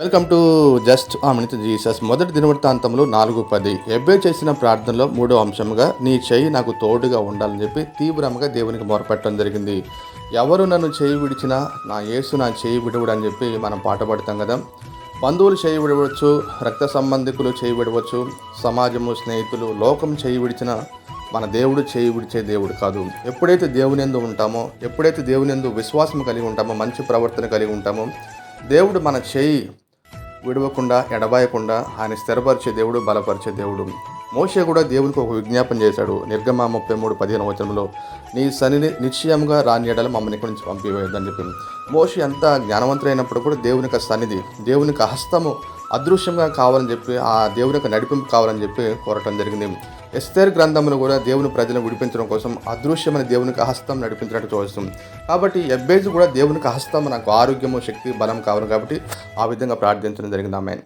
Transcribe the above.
Welcome to just ఆమెనిత Jesus. మొదటి దినవృత్తాంతంలో నాలుగు పది. ఎబ్బే చేసిన ప్రార్థనలో మూడో అంశంగా నీ చేయి నాకు తోడుగా ఉండాలని చెప్పి తీవ్రంగా దేవునికి మొరపెట్టడం జరిగింది. ఎవరు నన్ను చేయి విడిచినా నా యేసు నా చేయి విడవుడు అని చెప్పి మనం పాట పడతాం కదా. బంధువులు చేయి విడవచ్చు రక్త సంబంధికులు చేయి విడవచ్చు సమాజము స్నేహితులు లోకం చేయి విడిచిన మన దేవుడు చేయి విడిచే దేవుడు కాదు. ఎప్పుడైతే దేవునిందు ఉంటామో ఎప్పుడైతే దేవునిందు విశ్వాసం కలిగి ఉంటామో మంచి ప్రవర్తన కలిగి ఉంటామో దేవుడు మన చేయి విడవకుండా ఎడబాయకుండా ఆయన స్థిరపరిచే దేవుడు బలపరిచే దేవుడు. మోషే కూడా దేవునికి ఒక విజ్ఞాపన చేశాడు. నిర్గమ ముప్పై మూడు పదిహేను వచనంలో నీ సన్నిధి నిశ్చయంగా రానియడలు మమ్మల్ని ఇక్కడి నుంచి పంపివేయద్దని చెప్పి మోషే ఎంత జ్ఞానవంతులైనప్పుడు కూడా దేవునికి సన్నిధి దేవునికి హస్తము అదృశ్యంగా కావాలని చెప్పి ఆ దేవుని యొక్క నడిపింపు కావాలని చెప్పి కోరటం జరిగింది. ఎస్తేర్ గ్రంథంలో కూడా దేవుని ప్రజలను విడిపించడం కోసం అదృశ్యమైన దేవునికి హస్తం నడిపించినట్టు చూస్తుంది కాబట్టి ఎబ్బేజ్ కూడా దేవునికి హస్తం నాకు ఆరోగ్యము శక్తి బలం కావాలి కాబట్టి ఆ విధంగా ప్రార్థించడం జరిగింది. ఆమె